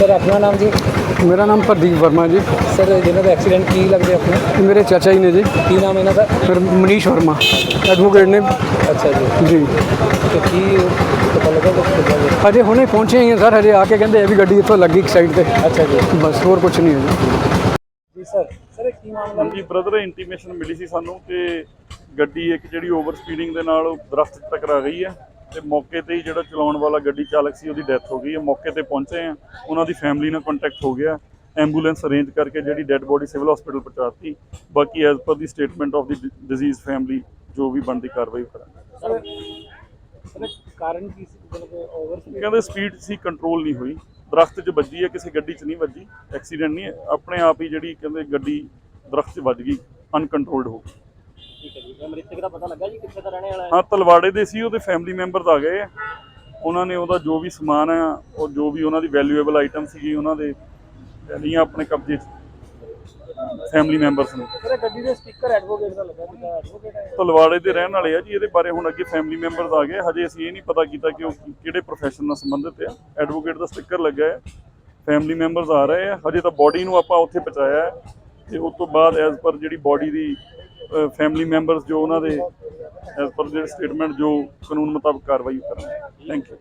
Sir ਆਪਣਾ ਨਾਮ ਜੀ? ਮੇਰਾ ਨਾਮ ਪ੍ਰਦੀਪ ਵਰਮਾ ਜੀ। ਸਰ ਜਿਹਨਾਂ ਦਾ ਐਕਸੀਡੈਂਟ ਕੀ ਲੱਗਦੇ ਆਪਣੇ? ਇਹ ਮੇਰੇ ਚਾਚਾ ਜੀ ਨੇ ਜੀ। ਕੀ ਨਾਮ ਇਹਨਾਂ ਦਾ? ਫਿਰ ਮਨੀਸ਼ ਵਰਮਾ। ਐਡਵੋਕੇਟ ਨੇ। ਅੱਛਾ ਜੀ। ਜੀ। ਤੇ ਕੀ ਪਤਾ ਲੱਗਾ ਹੋਇਆ? ਹਜੇ ਹੁਣੇ ਪਹੁੰਚੇ ਹੀ ਹਾਂ ਸਰ ਹਜੇ ਆ ਕੇ ਕਹਿੰਦੇ ਇਹ ਵੀ ਗੱਡੀ ਇੱਥੋਂ ਲੱਗੀ ਇੱਕ ਸਾਈਡ ਤੇ। ਅੱਛਾ ਜੀ। ਬਸ ਹੋਰ ਕੁਝ ਨਹੀਂ ਹੈ ਜੀ। ਜੀ ਸਰ ਸਰ ਇਹ ਕੀ ਮਾਮਲਾ? ਹਾਂਜੀ ਬ੍ਰਦਰ ਇੰਟੀਮੇਸ਼ਨ ਮਿਲੀ ਸੀ ਸਾਨੂੰ ਕਿ ਗੱਡੀ ਇੱਕ ਜਿਹੜੀ ਓਵਰ ਸਪੀਡਿੰਗ ਦੇ ਨਾਲ ਉਹ ਦਰਖਤ 'ਚ ਟਕਰਾ ਗਈ ਹੈ। ਤੇ ਮੌਕੇ ਤੇ ਹੀ ਜਿਹੜਾ ਚਲਾਉਣ ਵਾਲਾ ਗੱਡੀ ਚਾਲਕ ਸੀ ਉਹਦੀ ਡੈਥ ਹੋ ਗਈ। ਹੈ ਮੌਕੇ ਤੇ ਪਹੁੰਚੇ ਆ। ਉਹਨਾਂ ਦੀ ਫੈਮਿਲੀ ਨਾਲ ਕੰਟੈਕਟ ਹੋ ਗਿਆ। ਐਂਬੂਲੈਂਸ ਅਰੇਂਜ ਕਰਕੇ ਜਿਹੜੀ ਡੈੱਡ ਬੋਡੀ ਸਿਵਲ ਹਸਪੀਟਲ ਪਹੁੰਚਾਤੀ। ਬਾਕੀ as per the statement of the disease family ਜੋ ਵੀ ਬਣਦੀ ਕਾਰਵਾਈ ਕਰਾਂਗੇ। ਕਾਰਨ ਕੀ ਸੀ? ਮਤਲਬ ਓਵਰ ਕਹਿੰਦੇ ਸਪੀਡ ਸੀ ਕੰਟਰੋਲ ਨਹੀਂ ਹੋਈ। ਦਰਖਤ 'ਚ ਵੱਜੀ ਹੈ ਕਿਸੇ ਗੱਡੀ 'ਚ ਨਹੀਂ ਵੱਜੀ। ਐਕਸੀਡੈਂਟ ਨਹੀਂ ਆਪਣੇ ਆਪ ਹੀ ਜਿਹੜੀ ਕਹਿੰਦੇ ਗੱਡੀ ਦਰਖਤ 'ਚ ਵੱਜ ਗਈ ਅਨਕੰਟਰੋਲਡ ਹੋ ਗਈ। ਠੀਕ ਹੈ ਜੀ। ਮ੍ਰਿਤਕ ਦਾ ਪਤਾ ਲੱਗਾ ਜੀ ਕਿੱਥੇ ਦਾ ਰਹਿਣੇ ਵਾਲਾ ਹੈ? ਹਾਂ ਤਲਵਾੜੇ ਦੇ ਸੀ ਉਹਦੇ ਫੈਮਿਲੀ ਮੈਂਬਰਸ ਆ ਗਏ। ਆ ਉਹਨਾਂ ਨੇ ਉਹਦਾ ਜੋ ਵੀ ਸਮਾਨ ਆ ਉਹ ਜੋ ਵੀ ਉਹਨਾਂ ਦੀ ਵੈਲਿਊਏਬਲ ਆਈਟਮ ਸੀਗੀ ਉਹਨਾਂ ਦੇ ਲਈਆਂ ਆਪਣੇ ਕਬਜ਼ੇ 'ਚ। ਫੈਮਿਲੀ ਮੈਂਬਰਸ ਨੇ। ਸਰ ਇਹ ਗੱਡੀ ਦੇ ਸਟicker ਐਡਵੋਕੇਟ ਦਾ ਲੱਗਾ ਜਿਹਦਾ ਐਡਵੋਕੇਟ ਹੈ। ਤਲਵਾੜੇ ਦੇ ਰਹਿਣ ਵਾਲੇ ਆ ਜੀ ਇਹਦੇ ਬਾਰੇ ਹੁਣ ਅੱਗੇ ਫੈਮਿਲੀ ਮੈਂਬਰਸ ਆ ਗਏ। ਹਜੇ ਅਸੀਂ ਇਹ ਨਹੀਂ ਪਤਾ ਕੀਤਾ ਕਿ ਉਹ ਕਿਹੜੇ ਪ੍ਰੋਫੈਸ਼ਨ ਨਾਲ ਸੰਬੰਧਿਤ ਆ। ਐਡਵੋਕੇਟ ਦਾ ਸਟicker ਲੱਗਾ ਹੈ। ਫੈਮਿਲੀ ਮੈਂਬਰਸ ਆ ਰਹੇ ਆ। ਹਜੇ ਤਾਂ ਬੋਡੀ ਨੂੰ ਆਪਾਂ ਉੱਥੇ ਪਹੁੰਚਾਇਆ ਤੇ ਉਸ ਤੋਂ ਬਾਅਦ ਐਜ਼ ਪਰ ਜਿਹੜੀ ਬੋਡੀ ਦੀ ਫੈਮਿਲੀ ਮੈਂਬਰਸ ਜੋ ਉਹਨਾਂ ਦੇ ਐਜ਼ ਪਰ ਜਿਹੜੇ ਸਟੇਟਮੈਂਟ ਜੋ ਕਾਨੂੰਨ ਮੁਤਾਬਕ ਕਾਰਵਾਈ ਕਰਾਂਗੇ। Thank you